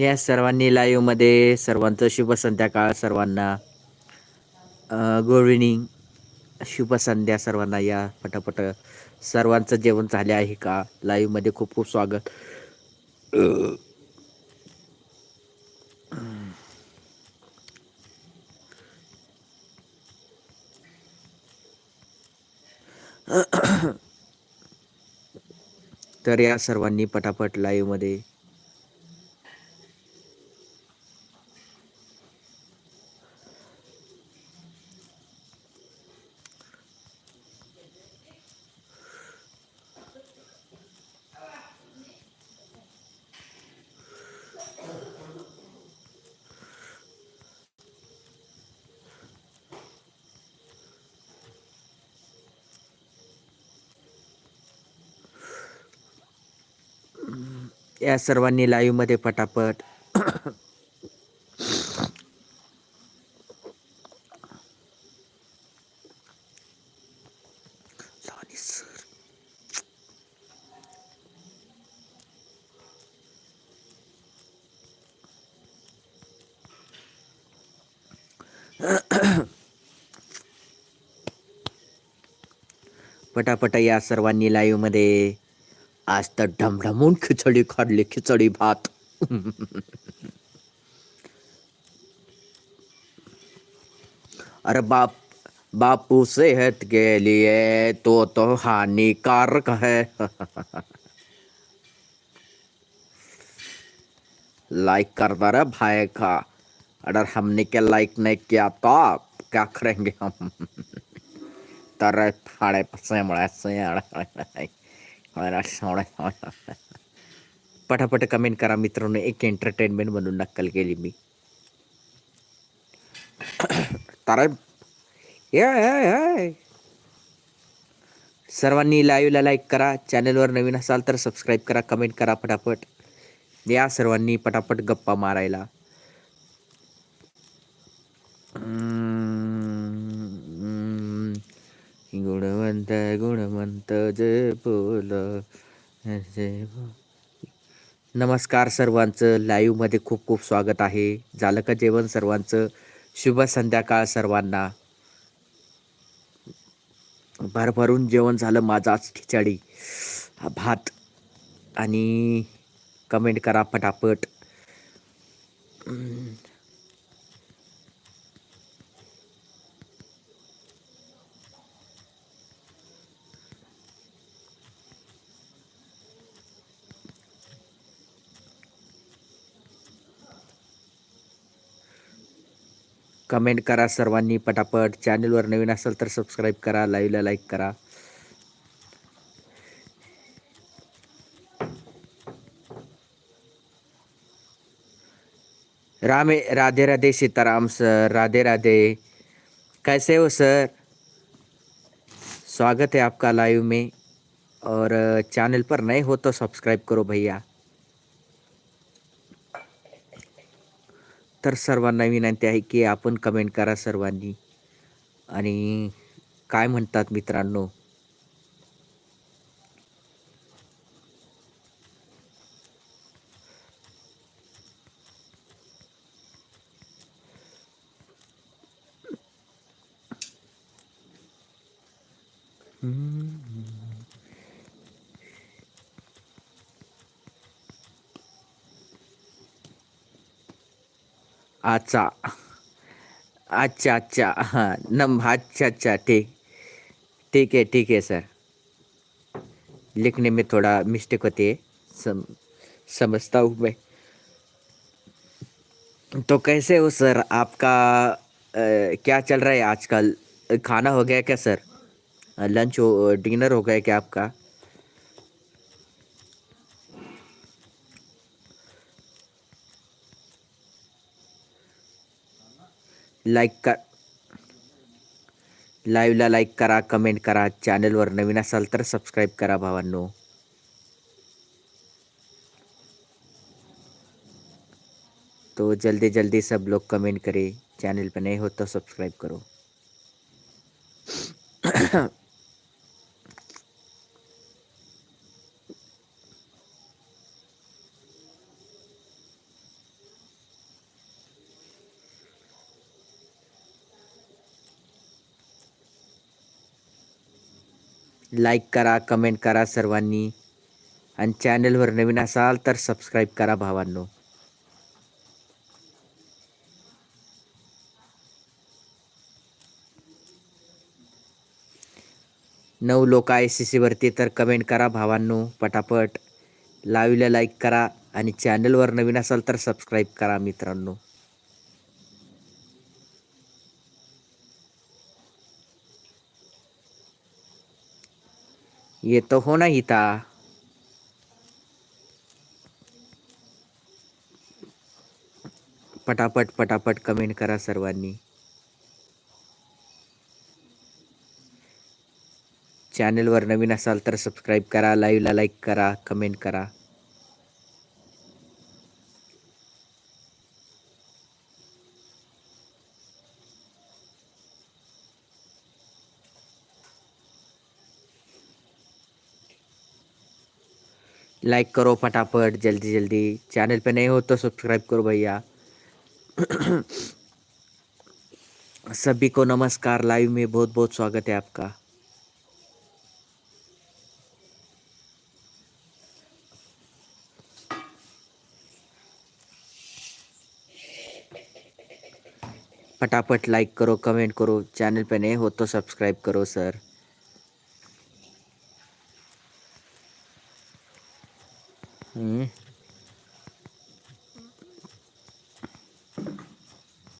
या सर्वांनी लाईव्हमध्ये सर्वांचं शुभ संध्याकाळ सर्वांना. गुड इव्हनिंग शुभ संध्या सर्वांना या पटापट. सर्वांचं जेवण झाले आहे का? लाईव्हमध्ये खूप खूप स्वागत. तर या सर्वांनी पटापट लाईव्ह या सर्वांनी लाईव्हमध्ये पटापट. पटापट या सर्वांनी लाईव्हमध्ये आज तर ढमढमून खिचडी खाल्ली खिचडी भात। अरे बाप, बापू सेहत के लिए तो तो हानिकारक है। लाइक कर दो रे भाई का। अगर हमने के लाइक नहीं किया तो आप क्या करेंगे हम? तर फाड़े पसे मुड़ा से। पटापट कमेंट करा मित्रांनो एक एंटरटेनमेंट म्हणून नक्कल केली मी. तर सर्वांनी लाईव्हला लाईक करा चॅनलवर नवीन असाल तर सबस्क्राईब करा कमेंट करा पटापट. या सर्वांनी पटापट गप्पा मारायला. गुणवंत गुणवंत जय बोल. जय नमस्कार सर्वांचं. लाईव्हमध्ये खूप खूप स्वागत आहे. झालं का जेवण सर्वांचं? शुभ संध्याकाळ सर्वांना. भरभरून जेवण झालं माझाच खिचडी भात आणि कमेंट करा पटापट. कमेंट करा सर्वांनी पटापट. चॅनलवर नवीन असेल तर सबस्क्राईब करा लाईव्हला लाईक करा. रामे, राधे राधे सीताराम सर, राधे राधे. कैसे हो सर? स्वागत है आपका लाइव में. और, चैनल पर नए हो तो सब्सक्राइब करो भैया. तर सर्वांना विनंती आहे की आपण कमेंट करा सर्वांनी. आणि काय म्हणतात मित्रांनो? अच्छा अच्छा अच्छा हाँ नम अच्छा अच्छा ठीक ठीक है ठीक है सर। लिखने में थोड़ा मिस्टेक होती है सम समझता हूँ मैं। तो कैसे हो सर? आपका अ, क्या चल रहा है आजकल? खाना हो गया क्या सर? लंच हो डिनर हो गया क्या आपका? लाईक कर. लाईव्हला लाईक करा कमेंट करा चॅनलवर नवीन असाल तर सबस्क्राईब करा भावांनो. तो जल्दी जल्दी सब लोग कमेंट करें चैनल पे नाही हो तो सब्सक्राइब करो. लाईक करा कमेंट करा सर्वांनी. आणि चॅनलवर नवीन असाल तर सबस्क्राईब करा भावांनो. नऊ लोक आय सी सीवरती तर कमेंट करा भावांनो पटापट. लाईव्हला लाईक करा आणि चॅनलवर नवीन असाल तर सबस्क्राईब करा मित्रांनो. येतो होना ही था। पटापट पटापट कमेंट करा सर्वानी। चैनल चॅनलवर नवीन आल तो सब्सक्राइब करा लाइव लाइक करा कमेंट करा। लाइक करो फटाफट, जल्दी जल्दी। चैनल पे नए हो तो सब्सक्राइब करो भैया। सभी को नमस्कार। लाइव में बहुत बहुत स्वागत है आपका। फटाफट लाइक करो कमेंट करो। चैनल पे नए हो तो सब्सक्राइब करो सर Mm.